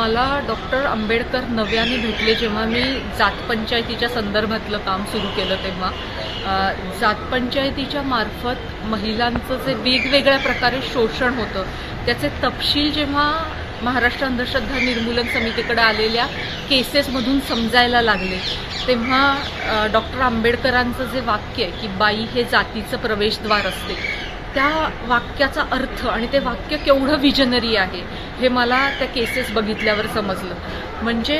मला डॉक्टर आंबेडकर नव्याने भेटले जेव्हा मी जात पंचायतीच्या संदर्भातलं काम सुरू केलं तेव्हा. जातपंचायतीच्या जात पंचायतीच्या मार्फत महिलांचं जे वेगवेगळ्या प्रकारे शोषण होतं त्याचे तपशील जेव्हा महाराष्ट्र अंधश्रद्धा निर्मूलन समितीकडे आलेल्या केसेसमधून समजायला लागले तेव्हा डॉक्टर आंबेडकरांचं जे वाक्य आहे की बाई हे जातीचं प्रवेशद्वार असते त्या वाक्याचा अर्थ आणि ते वाक्य केवढं विजनरी आहे हे मला त्या केसेस बघितल्यावर समजलं. म्हणजे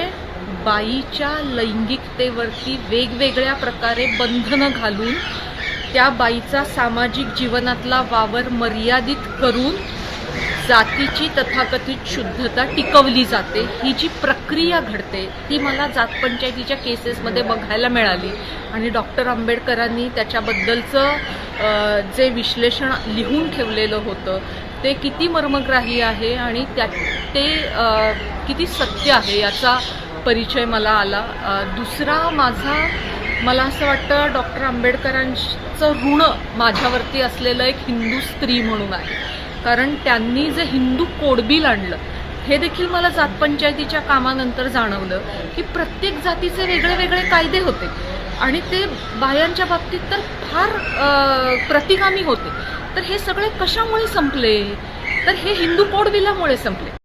बाईच्या लैंगिकतेवरती वेगवेगळ्या प्रकारे बंधनं घालून त्या बाईचा सामाजिक जीवनातला वावर मर्यादित करून जातीची तथाकथित शुद्धता टिकवली जाते. ही जी प्रक्रिया घडते ती मला जात पंचायतीच्या केसेसमध्ये बघायला मिळाली. आणि डॉक्टर आंबेडकरांनी त्याच्याबद्दलचं जे विश्लेषण लिहून ठेवलेलं होतं ते किती मर्मग्राही आहे आणि त्या ते किती सत्य आहे याचा परिचय मला आला. दुसरा माझा मला असं वाटतं डॉक्टर आंबेडकरांचं ऋण माझ्यावरती असलेलं एक हिंदू स्त्री म्हणून आहे. कारण त्यांनी जे हिंदू कोडबिल आणलं हे देखील मला जात पंचायतीच्या कामानंतर जाणवलं की प्रत्येक जातीचे वेगळे वेगळे कायदे होते. आणि ते बायांच्या बाबतीत तर फार प्रतिगामी होते. तर हे सगळे कशामुळे संपले? तर हे हिंदू कोडबिलामुळे संपले.